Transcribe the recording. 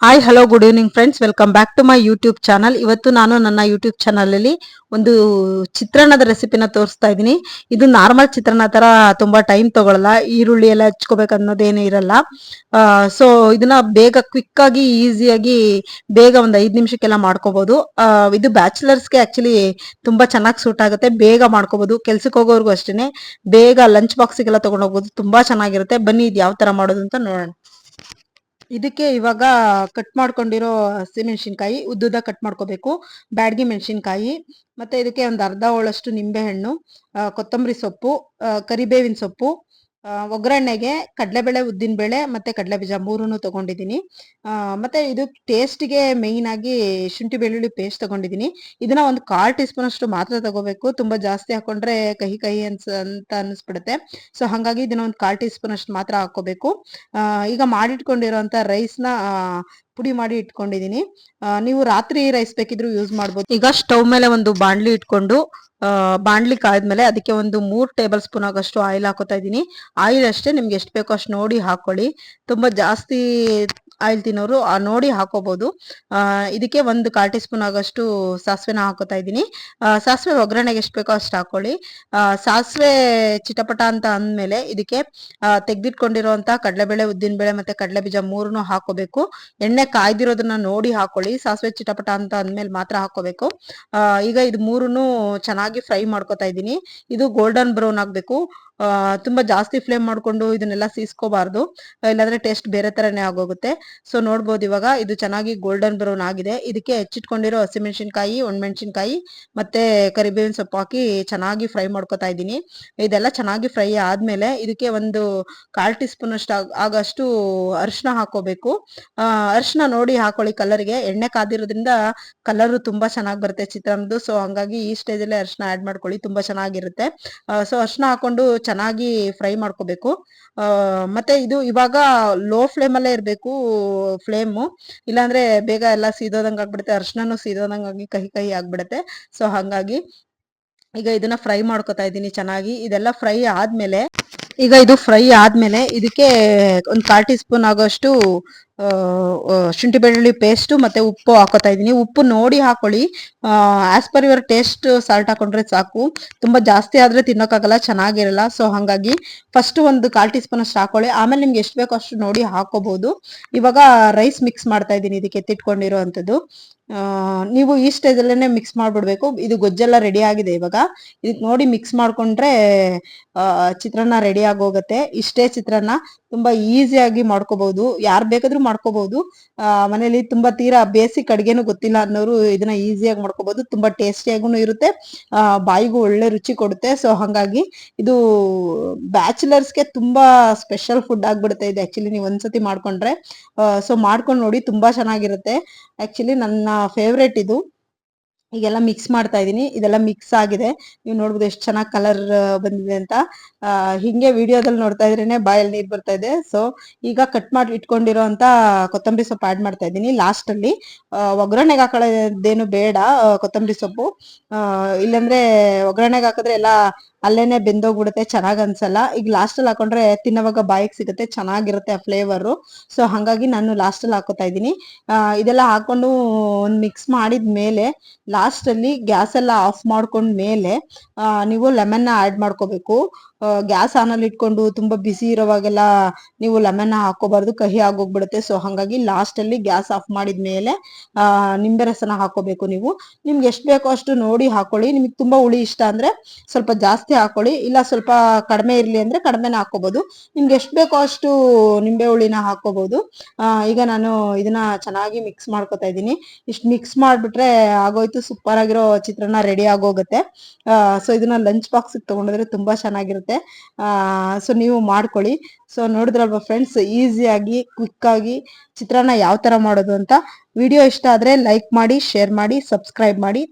Hi hello good evening friends welcome back to my YouTube channel ಇವತ್ತು ನಾನು ನನ್ನ YouTube ಚಾನಲಲ್ಲಿ ಒಂದು ಚಿತ್ರಾನ್ನದ ರೆಸಿಪಿನ ತೋರಿಸ್ತಾ ಇದ್ದೀನಿ. ಇದು ನಾರ್ಮಲ್ ಚಿತ್ರಾನ್ನ ಥರ ತುಂಬ ಟೈಮ್ ತೊಗೊಳಲ್ಲ. ಈರುಳ್ಳಿ ಎಲ್ಲ ಹಚ್ಕೋಬೇಕು ಅನ್ನೋದೇನು ಇರಲ್ಲ. ಸೊ ಇದನ್ನ ಬೇಗ ಕ್ವಿಕ್ಕಾಗಿ ಈಸಿಯಾಗಿ ಬೇಗ ಒಂದು ಐದು ನಿಮಿಷಕ್ಕೆಲ್ಲ ಮಾಡ್ಕೋಬೋದು. ಇದು ಬ್ಯಾಚುಲರ್ಸ್ಗೆ ಆ್ಯಕ್ಚುಲಿ ತುಂಬ ಚೆನ್ನಾಗಿ ಸೂಟ್ ಆಗುತ್ತೆ. ಬೇಗ ಮಾಡ್ಕೋಬೋದು. ಕೆಲ್ಸಕ್ಕೆ ಹೋಗೋರ್ಗು ಅಷ್ಟೇನೆ. ಬೇಗ ಲಂಚ್ ಬಾಕ್ಸಿಗೆಲ್ಲ ತೊಗೊಂಡೋಗ್ಬೋದು ತುಂಬಾ ಚೆನ್ನಾಗಿರುತ್ತೆ. ಬನ್ನಿ ಇದು ಯಾವ ಥರ ಮಾಡೋದು ಅಂತ ನೋಡೋಣ. ಇದಕ್ಕೆ ಇವಾಗ ಕಟ್ ಮಾಡ್ಕೊಂಡಿರೋ ಹಸಿಮೆಣಸಿನ್ಕಾಯಿ ಉದ್ದುದ ಕಟ್ ಮಾಡ್ಕೋಬೇಕು. ಬ್ಯಾಡ್ಗಿ ಮೆಣಸಿನ್ಕಾಯಿ, ಮತ್ತೆ ಇದಕ್ಕೆ ಒಂದು ಅರ್ಧ ಹೋಳಷ್ಟು ನಿಂಬೆಹಣ್ಣು ಕೊತ್ತಂಬರಿ ಸೊಪ್ಪು ಕರಿಬೇವಿನ ಸೊಪ್ಪು ಒಗ್ಗರಣೆಗೆ ಕಡಲೆಬೇಳೆ ಬೇಳೆ ಮತ್ತೆ ಕಡಲೆಬೀಜ ಮೂರನ್ನು ತಗೊಂಡಿದ್ದೀನಿ. ಮತ್ತೆ ಇದು ಟೇಸ್ಟ್ಗೆ ಆಗಿ ಶುಂಠಿ ಬೆಳ್ಳುಳ್ಳಿ ಪೇಸ್ಟ್ ತಗೊಂಡಿದ್ದೀನಿ. ಇದನ್ನ ಒಂದು ಕಾಲ್ ಟೀ ಸ್ಪೂನ್ ಅಷ್ಟು ಮಾತ್ರ ತಗೋಬೇಕು. ತುಂಬಾ ಜಾಸ್ತಿ ಹಾಕೊಂಡ್ರೆ ಕಹಿ ಕಹಿ ಅನ್ಸ, ಅಂತ ಅನ್ಸ್ಬಿಡುತ್ತೆ. ಸೊ ಹಾಗಾಗಿ ಇದನ್ನ ಒಂದು ಕಾಲ್ ಟೀ ಸ್ಪೂನ್ ಅಷ್ಟು ಮಾತ್ರ ಹಾಕೋಬೇಕು ಈಗ ಮಾಡಿಟ್ಕೊಂಡಿರೋಂಥ ರೈಸ್ನ ಪುಡಿ ಮಾಡಿ ಇಟ್ಕೊಂಡಿದೀನಿ ನೀವು ರಾತ್ರಿ ರೈಸ್ ಬೇಕಿದ್ರು ಯೂಸ್ ಮಾಡ್ಬೋದು. ಈಗ ಸ್ಟವ್ ಮೇಲೆ ಒಂದು ಬಾಣಲಿ ಇಟ್ಕೊಂಡು ಬಾಣ್ಲಿ ಕಾಯ್ದ್ಮೇಲೆ ಅದಕ್ಕೆ ಒಂದು ಮೂರು ಟೇಬಲ್ ಸ್ಪೂನ್ ಆಗೋಷ್ಟು ಆಯಿಲ್ ಹಾಕೋತಾ ಇದ್ದೀನಿ. ಆಯಿಲ್ ಅಷ್ಟೇ ನಿಮ್ಗೆ ಎಷ್ಟು ಬೇಕೋ ಅಷ್ಟು ನೋಡಿ ಹಾಕೊಳ್ಳಿ. ತುಂಬಾ ಜಾಸ್ತಿ ಆಯಿಲ್ ತಿನ್ನೋರು ನೋಡಿ ಹಾಕೋಬಹುದು ಇದಕ್ಕೆ ಒಂದು ಕಾಲ್ ಟೀ ಸ್ಪೂನ್ ಆಗಷ್ಟು ಸಾಸಿವೆನ ಹಾಕೋತಾ ಇದ್ದೀನಿ. ಸಾಸಿವೆ ಒಗ್ಗರಣೆಗೆ ಎಷ್ಟು ಬೇಕೋ ಅಷ್ಟು ಹಾಕೊಳ್ಳಿ. ಸಾಸಿವೆ ಚಿಟಪಟ ಅಂತ ಅಂದಮೇಲೆ ಇದಕ್ಕೆ ತೆಗೆದಿಟ್ಕೊಂಡಿರುವಂತಹ ಕಡಲೆಬೇಳೆ, ಉದ್ದಿನಬೇಳೆ ಮತ್ತೆ ಕಡಲೆ ಬೀಜ ಮೂರನ್ನು ಹಾಕೋಬೇಕು. ಎಣ್ಣೆ ಕಾಯ್ದಿರೋದನ್ನ ನೋಡಿ ಹಾಕೊಳ್ಳಿ. ಸಾಸಿವೆ ಚಿಟಪಟ ಅಂತ ಅಂದ್ಮೇಲೆ ಮಾತ್ರ ಹಾಕೋಬೇಕು. ಈಗ ಇದು ಮೂರನ್ನು ಚೆನ್ನಾಗಿ ಫ್ರೈ ಮಾಡ್ಕೋತಾ ಇದ್ದೀನಿ. ಇದು ಗೋಲ್ಡನ್ ಬ್ರೌನ್ ಆಗ್ಬೇಕು. ತುಂಬಾ ಜಾಸ್ತಿ ಫ್ಲೇಮ್ ಮಾಡ್ಕೊಂಡು ಇದನ್ನೆಲ್ಲ ಸೀಸ್ಕೋಬಾರ್ದು. ಇಲ್ಲಾಂದ್ರೆ ಟೇಸ್ಟ್ ಬೇರೆ ತರನೇ ಆಗೋಗುತ್ತೆ. ಸೊ ನೋಡ್ಬೋದು ಇವಾಗ ಇದು ಚೆನ್ನಾಗಿ ಗೋಲ್ಡನ್ ಬ್ರೌನ್ ಆಗಿದೆ. ಇದಕ್ಕೆ ಹೆಚ್ಚಿಟ್ಕೊಂಡಿರೋ ಹಸಿಮೆಣಸಿನ್ಕಾಯಿ, ಒಣಮೆಣಸಿನ್ಕಾಯಿ, ಮತ್ತೆ ಕರಿಬೇವಿನ ಸೊಪ್ಪು ಹಾಕಿ ಚೆನ್ನಾಗಿ ಫ್ರೈ ಮಾಡ್ಕೊತಾ ಇದ್ದೀನಿ. ಇದೆಲ್ಲ ಚೆನ್ನಾಗಿ ಫ್ರೈ ಆದ್ಮೇಲೆ ಇದಕ್ಕೆ ಒಂದು ಕಾಲ್ ಟೀ ಸ್ಪೂನ್ ಅಷ್ಟು ಆಗಷ್ಟು ಅರಿಶಿನ ಹಾಕೋಬೇಕು. ಅರಿಶಿನ ನೋಡಿ ಹಾಕೊಳ್ಳಿ ಕಲರ್ಗೆ ಎಣ್ಣೆ ಕಾದಿರೋದ್ರಿಂದ ಕಲರ್ ತುಂಬಾ ಚೆನ್ನಾಗಿ ಬರುತ್ತೆ ಚಿತ್ರಾನ್ನದು ಸೊ ಹಂಗಾಗಿ ಈ ಸ್ಟೇಜ್ ಅಲ್ಲಿ ಅರಿಶಿನ ಆಡ್ ಮಾಡ್ಕೊಳ್ಳಿ. ತುಂಬಾ ಚೆನ್ನಾಗಿರುತ್ತೆ. ಸೊ ಅರಿಶಿನ ಹಾಕೊಂಡು ಚೆನ್ನಾಗಿ ಫ್ರೈ ಮಾಡ್ಕೋಬೇಕು. ಮತ್ತೆ ಇದು ಇವಾಗ ಲೋ ಫ್ಲೇಮ್ ಅಲ್ಲೇ ಇರಬೇಕು ಫ್ಲೇಮು. ಇಲ್ಲಾಂದ್ರೆ ಬೇಗ ಎಲ್ಲ ಸೀದೋದಂಗ್ ಆಗ್ಬಿಡುತ್ತೆ ಅರ್ಶನೂ ಸೀದೋದಂಗ್ ಆಗಿ ಕಹಿ ಕಹಿ ಆಗ್ಬಿಡುತ್ತೆ. ಸೊ, ಹಂಗಾಗಿ ಈಗ ಇದನ್ನ ಫ್ರೈ ಮಾಡ್ಕೋತಾ ಇದ್ದೀನಿ ಚೆನ್ನಾಗಿ. ಇದೆಲ್ಲ ಫ್ರೈ ಆದ್ಮೇಲೆ ಈಗ ಇದು ಫ್ರೈ ಆದ್ಮೇಲೆ ಇದಕ್ಕೆ ಒಂದು ಕಾಲ್ ಟೀ ಸ್ಪೂನ್ ಆಗೋಷ್ಟು ಶುಂಠಿ ಬೆಳ್ಳುಳ್ಳಿ ಪೇಸ್ಟ್ ಮತ್ತೆ ಉಪ್ಪು ಹಾಕೋತಾ ಇದೀನಿ. ಉಪ್ಪು ನೋಡಿ ಹಾಕೊಳ್ಳಿ. As per your taste salt ಹಾಕೊಂಡ್ರೆ ಸಾಕು. ತುಂಬಾ ಜಾಸ್ತಿ ಆದ್ರೆ ತಿನ್ನೋಕಾಗಲ್ಲ ಚೆನ್ನಾಗಿರಲ್ಲ. ಸೊ ಹಂಗಾಗಿ ಫಸ್ಟ್ ಒಂದು ಕಾಲ್ ಟೀ ಸ್ಪೂನ್ ಅಷ್ಟು ಹಾಕೊಳ್ಳಿ. ಆಮೇಲೆ ನಿಮ್ಗೆ ಎಷ್ಟು ಬೇಕೋ ಅಷ್ಟು ನೋಡಿ ಹಾಕೋಬಹುದು ಇವಾಗ ರೈಸ್ ಮಿಕ್ಸ್ ಮಾಡ್ತಾ ಇದೀನಿ ಇದಕ್ಕೆ ಎತ್ತಿಟ್ಕೊಂಡಿರೋ ಅಂಥದ್ದು ನೀವು ಈ ಸ್ಟೇಜ್ ಸ್ಟೇಜಲ್ಲೇ ಮಿಕ್ಸ್ ಮಾಡ್ಬಿಡ್ಬೇಕು. ಇದು ಗೊಜ್ಜೆಲ್ಲ ರೆಡಿ ಆಗಿದೆ ಇವಾಗ. ಇದಕ್ಕೆ ನೋಡಿ ಮಿಕ್ಸ್ ಮಾಡ್ಕೊಂಡ್ರೆ ಚಿತ್ರಾನ್ನ ರೆಡಿ ಆಗೋಗುತ್ತೆ. ಇಷ್ಟೇ ಚಿತ್ರಾನ್ನ ತುಂಬಾ ಈಸಿಯಾಗಿ ಮಾಡ್ಕೋಬಹುದು ಯಾರು ಬೇಕಾದ್ರೂ ಮಾಡ್ಕೋಬಹುದು ಮನೇಲಿ ತುಂಬಾ ತೀರಾ ಬೇಸಿಕ್ ಅಡ್ಗೆನು ಗೊತ್ತಿಲ್ಲ ಅನ್ನೋರು ಇದನ್ನ ಈಸಿಯಾಗಿ ಮಾಡ್ಕೋಬಹುದು ತುಂಬಾ ಟೇಸ್ಟಿಯಾಗೂ ಇರುತ್ತೆ. ಬಾಯಿಗೂ ಒಳ್ಳೆ ರುಚಿ ಕೊಡುತ್ತೆ. ಸೊ ಹಂಗಾಗಿ ಇದು ಬ್ಯಾಚುಲರ್ಸ್ಗೆ ತುಂಬಾ ಸ್ಪೆಷಲ್ ಫುಡ್ ಆಗ್ಬಿಡುತ್ತೆ ಇದು ಆಕ್ಚುಲಿ ನೀವು ಒಂದ್ಸತಿ ಮಾಡ್ಕೊಂಡ್ರೆ. ಸೊ ಮಾಡ್ಕೊಂಡು ನೋಡಿ ತುಂಬಾ ಚೆನ್ನಾಗಿರುತ್ತೆ. ಆಕ್ಚುಲಿ ನನ್ನ ಫೇವ್ರೇಟ್ ಇದು. ಈಗೆಲ್ಲ ಮಿಕ್ಸ್ ಮಾಡ್ತಾ ಇದ್ದೀನಿ ಇದೆಲ್ಲ ಮಿಕ್ಸ್ ಆಗಿದೆ. ನೀವು ನೋಡ್ಬೋದು ಎಷ್ಟು ಚೆನ್ನಾಗಿ ಕಲರ್ ಬಂದಿದೆ ಅಂತ. ಹಿಂಗೆ ವಿಡಿಯೋದಲ್ಲಿ ನೋಡ್ತಾ ಇದ್ರೇನೆ ಬಾಯಲ್ಲಿ ನೀರ್ ಬರ್ತಾ ಇದೆ. ಸೊ ಈಗ ಕಟ್ ಮಾಡಿ ಇಟ್ಕೊಂಡಿರೋ ಅಂತ ಕೊತ್ತಂಬರಿ ಸೊಪ್ಪು ಆಡ್ ಮಾಡ್ತಾ ಇದ್ದೀನಿ. ಲಾಸ್ಟ್ ಅಲ್ಲಿ ಒಗ್ಗರಣೆಗೆ ಹಾಕೊಳ್ಳೋದೇನು ಬೇಡ ಕೊತ್ತಂಬರಿ ಸೊಪ್ಪು. ಇಲ್ಲಂದ್ರೆ ಒಗ್ಗರಣೆಗೆ ಹಾಕಿದ್ರೆ ಎಲ್ಲ ಅಲ್ಲೇನೆ ಬೆಂದೋಗ್ಬಿಡುತ್ತೆ, ಚೆನ್ನಾಗ್ ಅನ್ಸಲ್ಲ. ಈಗ ಲಾಸ್ಟ್ ಅಲ್ಲಿ ಹಾಕೊಂಡ್ರೆ ತಿನ್ನೋವಾಗ ಬಾಯಿಗೆ ಸಿಗುತ್ತೆ, ಚೆನ್ನಾಗಿರುತ್ತೆ ಆ ಫ್ಲೇವರು ಸೊ ಹಂಗಾಗಿ ನಾನು ಲಾಸ್ಟ್ ಅಲ್ಲಿ ಹಾಕೋತಾ ಇದ್ದೀನಿ. ಇದೆಲ್ಲ ಹಾಕೊಂಡು ಒಂದ್ ಮಿಕ್ಸ್ ಮಾಡಿದ ಮೇಲೆ ಲಾಸ್ಟ್ ಅಲ್ಲಿ ಗ್ಯಾಸ್ ಎಲ್ಲ ಆಫ್ ಮಾಡ್ಕೊಂಡ್ ಮೇಲೆ ನೀವು ಲೆಮನ್ ಆಡ್ ಮಾಡ್ಕೋಬೇಕು. ಗ್ಯಾಸ್ ಅಲ್ಲಿ ಇಟ್ಕೊಂಡು ತುಂಬಾ ಬಿಸಿ ಇರೋವಾಗೆಲ್ಲ ನೀವು ಲೆಮನ್ ಹಾಕೋಬಾರ್ದು ಕಹಿ ಆಗೋಗ್ಬಿಡುತ್ತೆ. ಸೊ ಹಂಗಾಗಿ ಲಾಸ್ಟ್ ಅಲ್ಲಿ ಗ್ಯಾಸ್ ಆಫ್ ಮಾಡಿದ್ಮೇಲೆ ಆ ನಿಂಬೆ ರಸನ ಹಾಕೋಬೇಕು ನೀವು. ನಿಮ್ಗೆ ಎಷ್ಟು ಬೇಕೋ ಅಷ್ಟು ನೋಡಿ ಹಾಕೊಳ್ಳಿ. ನಿಮ್ಗೆ ತುಂಬಾ ಹುಳಿ ಇಷ್ಟ ಅಂದ್ರೆ ಸ್ವಲ್ಪ ಜಾಸ್ತಿ ಹಾಕೊಳ್ಳಿ. ಇಲ್ಲ ಸ್ವಲ್ಪ ಕಡಿಮೆ ಇರಲಿ ಅಂದ್ರೆ ಕಡಿಮೆನ ಹಾಕೋಬಹುದು ನಿಮ್ಗೆ ಎಷ್ಟು ಬೇಕೋ ಅಷ್ಟು ನಿಂಬೆ ಹುಳಿನ ಹಾಕೋಬಹುದು ಈಗ ನಾನು ಇದನ್ನ ಚೆನ್ನಾಗಿ ಮಿಕ್ಸ್ ಮಾಡ್ಕೊತಾ ಇದ್ದೀನಿ. ಇಷ್ಟು ಮಿಕ್ಸ್ ಮಾಡ್ಬಿಟ್ರೆ ಆಗೋಯ್ತು. ಸೂಪರ್ ಆಗಿರೋ ಚಿತ್ರಾನ್ನ ರೆಡಿ ಆಗೋಗುತ್ತೆ. ಸೊ ಇದನ್ನ ಲಂಚ್ ಬಾಕ್ಸ್ ತಗೊಂಡಿದ್ರೆ ತುಂಬಾ ಚೆನ್ನಾಗಿರುತ್ತೆ. ಸೊ ನೀವು ಮಾಡ್ಕೊಳ್ಳಿ. ಸೊ ನೋಡಿದ್ರಲ್ವಾ ಫ್ರೆಂಡ್ಸ್ ಈಸಿಯಾಗಿ ಕ್ವಿಕ್ ಆಗಿ ಚಿತ್ರಾನ್ನ ಯಾವ ತರ ಮಾಡೋದು ಅಂತ. ವಿಡಿಯೋ ಇಷ್ಟ ಆದ್ರೆ ಲೈಕ್ ಮಾಡಿ ಶೇರ್ ಮಾಡಿ ಸಬ್ಸ್ಕ್ರೈಬ್ ಮಾಡಿ.